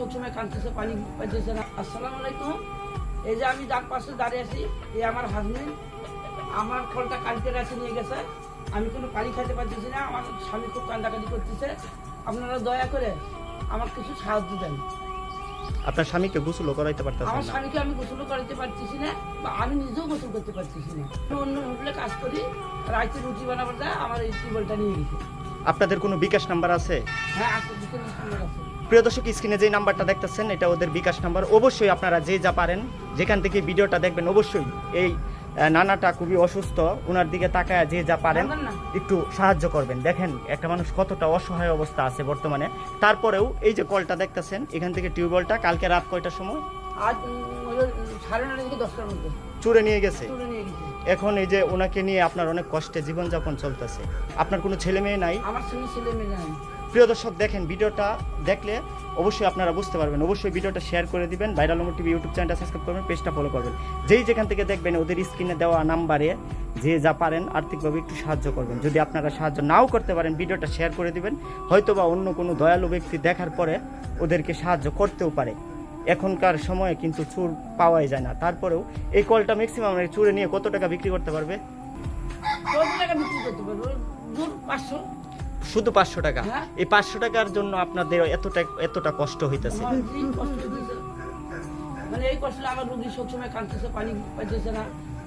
সবসময় কাঁদতেছে পানি পাইতেছে না। আসসালামু আলাইকুম। এই যে আমি ডাক পাশে দাঁড়িয়ে আছি এই আমার হাজবেন্ড আমার ফলটা কালকে রাতে নিয়ে গেছে। আমি কোনো পানি খাইতে পারতেছি না আমার স্বামী খুব কান্দাকাটি করতেছে। আপনারা দয়া করে আমার কিছু সাহায্য দেন। আপনার স্বামীকে গোসলও করাইতে পারতেছেন আমার স্বামীকে আমি গোসল করতে পারতেছি না বা আমি নিজেও গোসল করতে পারতেছি না। আমি অন্য হোটেলে কাজ করি রাইতে রুটি বানাবার দেয় আমার এই টিউবওয়েলটা নিয়ে গেছে। আপনাদের কোনো বিকাশ নাম্বার আছে? হ্যাঁ আসলে বিকেল সুন্দর আছে। প্রিয় দর্শক স্ক্রিনে যে নাম্বারটা দেখতেছেন এটা ওদের বিকাশ নাম্বার। অবশ্যই আপনারা যে যা পারেন যেখান থেকে ভিডিওটা দেখবেন অবশ্যই এই নানাটা খুবই অসুস্থ ওনার দিকে তাকায় যে যা পারেন একটু সাহায্য করবেন। দেখেন একটা মানুষ কতটা অসহায় অবস্থা আছে বর্তমানে। তারপরেও এই যে কলটা দেখতেছেন এখান থেকে টিউবওয়েলটা কালকে রাত কয়টার সময়? আজ সাড়ে নটা থেকে দশটার মধ্যে। চুরে নিয়ে গেছে। তুলে নিয়ে গেছে। এখন এই যে ওনাকে নিয়ে আপনার অনেক কষ্টে জীবনযাপন চলতেছে। আপনার কোনো ছেলে মেয়ে নাই? আমার ছেলে মেয়ে নাই। প্রিয় দর্শক, দেখেন ভিডিওটা দেখলে অবশ্যই আপনারা বুঝতে পারবেন। অবশ্যই ভিডিওটা শেয়ার করে দিবেন। ভাইরাল নম্বর টিভি ইউটিউব চ্যানেলটা সাবস্ক্রাইব করবেন পেজটা ফলো করবেন। যেই যেখান থেকে দেখবেন ওদের স্ক্রিনে দেওয়া নাম্বারে যে যা পারেন আর্থিকভাবে একটু সাহায্য করবেন। যদি আপনারা সাহায্য নাও করতে পারেন, ভিডিওটা শেয়ার করে দিবেন। হয়তো বা অন্য কোনো দয়ালু ব্যক্তি দেখার পরে ওদেরকে সাহায্য করতেও পারে। এখনকার সময়ে কিন্তু চুর পাওয়াই যায় না। তারপরেও এই কলটা ম্যাক্সিমাম চুরে নিয়ে কত টাকা বিক্রি করতে পারবে? টাকা বিক্রি করতে পারব? শুধু পাঁচশো টাকা। হ্যাঁ। এই পাঁচশো টাকার জন্য আপনাদের এতটা এতটা কষ্ট হইতেছে। মানে এই কষ্টে আমার রুগী সবসময় কাঁদতেছে পানি পাইতেছে না।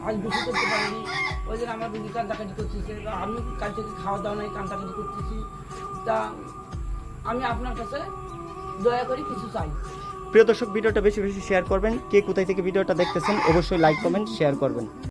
আজ বেশি করতে পারিনি। ওই জন্য আমার রুগী কান্দাকাটি করতেছে। আমি কাল থেকে খাওয়া দাওয়া নাই কান্দাকাটি করতেছি। তা আমি আপনার কাছে দয়া করে কিছু চাই। প্রিয় দর্শক ভিডিওটা বেশি বেশি শেয়ার করবেন। কে কোথায় থেকে ভিডিওটা দেখতেছেন অবশ্যই লাইক কমেন্ট শেয়ার করবেন।